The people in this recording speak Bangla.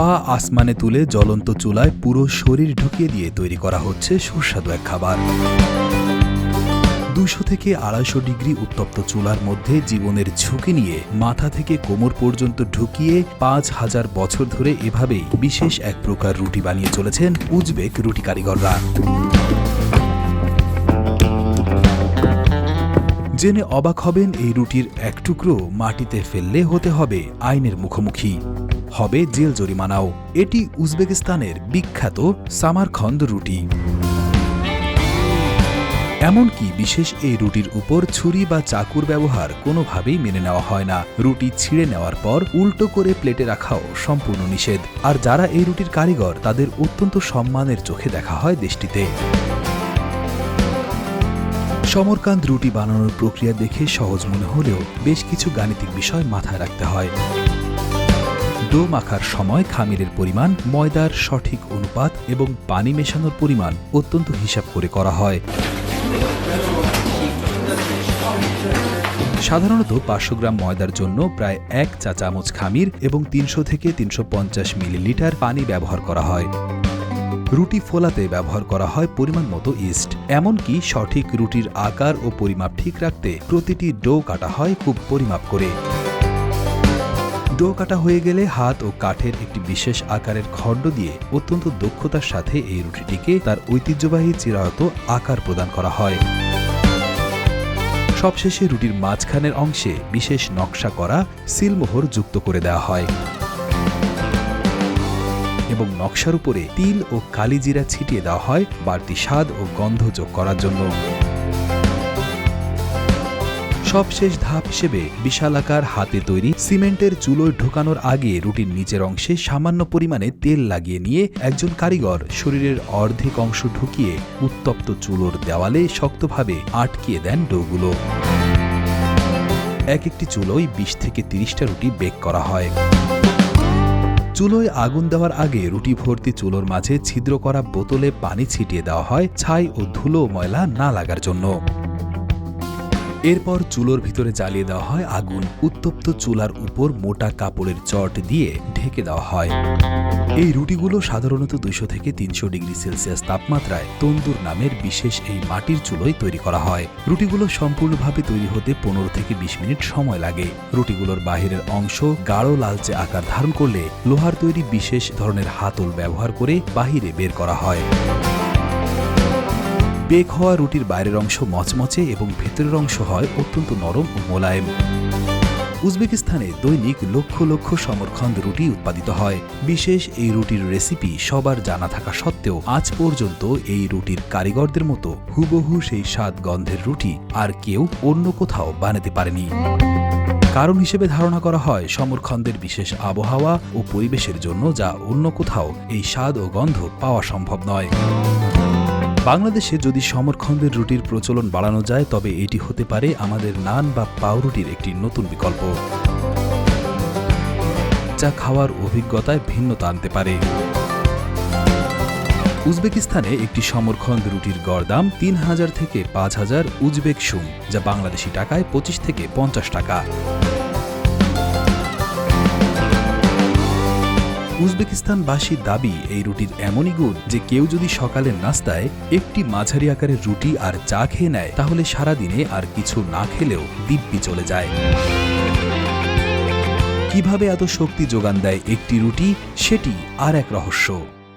পা আসমানে তুলে জ্বলন্ত চুলায় পুরো শরীর ঢুকিয়ে দিয়ে তৈরি করা হচ্ছে সুস্বাদু এক খাবার। দুশো থেকে আড়াইশো ডিগ্রি উত্তপ্ত চুলার মধ্যে জীবনের ঝুঁকি নিয়ে মাথা থেকে কোমর পর্যন্ত ঢুকিয়ে পাঁচ হাজার বছর ধরে এভাবেই বিশেষ এক প্রকার রুটি বানিয়ে চলেছেন উজবেক রুটি কারিগররা। জেনে অবাক হবেন এই রুটির এক টুকরো মাটিতে ফেললে হতে হবে আইনের মুখোমুখি। হবে জেল জরিমানাও। এটি উজবেকিস্তানের বিখ্যাত সামারখন্দ রুটি। এমনকি বিশেষ এই রুটির উপর ছুরি বা চাকুর ব্যবহার কোনোভাবেই মেনে নেওয়া হয় না। রুটি ছিঁড়ে নেওয়ার পর উল্টো করে প্লেটে রাখাও সম্পূর্ণ নিষেধ। আর যারা এই রুটির কারিগর, তাদের অত্যন্ত সম্মানের চোখে দেখা হয় দেশটিতে। সমরকান্ত রুটি বানানোর প্রক্রিয়া দেখে সহজ মনে হলেও বেশ কিছু গাণিতিক বিষয় মাথায় রাখতে হয়। ডো মাখার সময় খামিরের পরিমাণ, ময়দার সঠিক অনুপাত এবং পানি মেশানোর পরিমাণ অত্যন্ত হিসাব করে করা হয়। সাধারণত পাঁচশো গ্রাম ময়দার জন্য প্রায় এক চা চামচ খামির এবং তিনশো থেকে তিনশো পঞ্চাশ মিলিলিটার পানি ব্যবহার করা হয়। রুটি ফোলাতে ব্যবহার করা হয় পরিমাণ মতো ইস্ট। এমনকি সঠিক রুটির আকার ও পরিমাপ ঠিক রাখতে প্রতিটি ডো কাটা হয় খুব পরিমাপ করে। ডো কাটা হয়ে গেলে হাত ও কাঠের একটি বিশেষ আকারের খণ্ড দিয়ে অত্যন্ত দক্ষতার সাথে এই রুটিটিকে তার ঐতিহ্যবাহী চিরায়ত আকার প্রদান করা হয়। সবশেষে রুটির মাঝখানের অংশে বিশেষ নকশা করা সিলমোহর যুক্ত করে দেওয়া হয়। এবং নকশার উপরে তিল ও কালিজিরা ছিটিয়ে দেওয়া হয় বাড়তি স্বাদ ও গন্ধ যোগ করার জন্য। সবশেষ ধাপ হিসেবে বিশালাকার হাতে তৈরি সিমেন্টের চুলোয় ঢোকানোর আগে রুটির নিচের অংশে সামান্য পরিমাণে তেল লাগিয়ে নিয়ে একজন কারিগর শরীরের অর্ধেক অংশ ঢুকিয়ে উত্তপ্ত চুলোর দেওয়ালে শক্তভাবে আটকিয়ে দেন ডোগুলো। এক একটি চুলোয় বিশ থেকে তিরিশটা রুটি বেক করা হয়। চুলোয় আগুন দেওয়ার আগে রুটি ভর্তি চুলোর মাঝে ছিদ্র করা বোতলে পানি ছিটিয়ে দেওয়া হয় ছাই ও ধুলো ময়লা না লাগার জন্য। এরপর চুলোর ভিতরে জ্বালিয়ে দেওয়া হয় আগুন। উত্তপ্ত চুলার উপর মোটা কাপড়ের চট দিয়ে ঢেকে দেওয়া হয়। এই রুটিগুলো সাধারণত দুইশো থেকে তিনশো ডিগ্রি সেলসিয়াস তাপমাত্রায় তন্দুর নামের বিশেষ এই মাটির চুলোয় তৈরি করা হয়। রুটিগুলো সম্পূর্ণভাবে তৈরি হতে পনেরো থেকে বিশ মিনিট সময় লাগে। রুটিগুলোর বাহিরের অংশ গাঢ় লালচে আকার ধারণ করলে লোহার তৈরি বিশেষ ধরনের হাতল ব্যবহার করে বাহিরে বের করা হয়। বেক হওয়া রুটির বাইরের অংশ মচমচে এবং ভেতরের অংশ হয় অত্যন্ত নরম ও মোলায়েম। উজবেকিস্তানে দৈনিক লক্ষ লক্ষ সমরখন্দ রুটি উৎপাদিত হয়। বিশেষ এই রুটির রেসিপি সবার জানা থাকা সত্ত্বেও আজ পর্যন্ত এই রুটির কারিগরদের মতো হুবহু সেই স্বাদ গন্ধের রুটি আর কেউ অন্য কোথাও বানাতে পারেনি। কারণ হিসেবে ধারণা করা হয়, সমরখন্দের বিশেষ আবহাওয়া ও পরিবেশের জন্য যা অন্য কোথাও এই স্বাদ ও গন্ধ পাওয়া সম্ভব নয়। বাংলাদেশে যদি সমরখন্দের রুটির প্রচলন বাড়ানো যায়, তবে এটি হতে পারে আমাদের নান বা পাউরুটির একটি নতুন বিকল্প। যা খাওয়ার অভিজ্ঞতায় ভিন্নতা আনতে পারে। উজবেকিস্তানে একটি সমরখন্দ রুটির গড় দাম তিন হাজার থেকে পাঁচ হাজার উজবেক সুম, যা বাংলাদেশি টাকায় পঁচিশ থেকে পঞ্চাশ টাকা। উজবেকিস্তানবাসীর দাবি, এই রুটির এমনই গুণ যে কেউ যদি সকালের নাস্তায় একটি মাঝারি আকারের রুটি আর চা খেয়ে নেয়, তাহলে সারাদিনে আর কিছু না খেলেও দিব্যি চলে যায়। কীভাবে এত শক্তি যোগান দেয় একটি রুটি, সেটি আর এক রহস্য।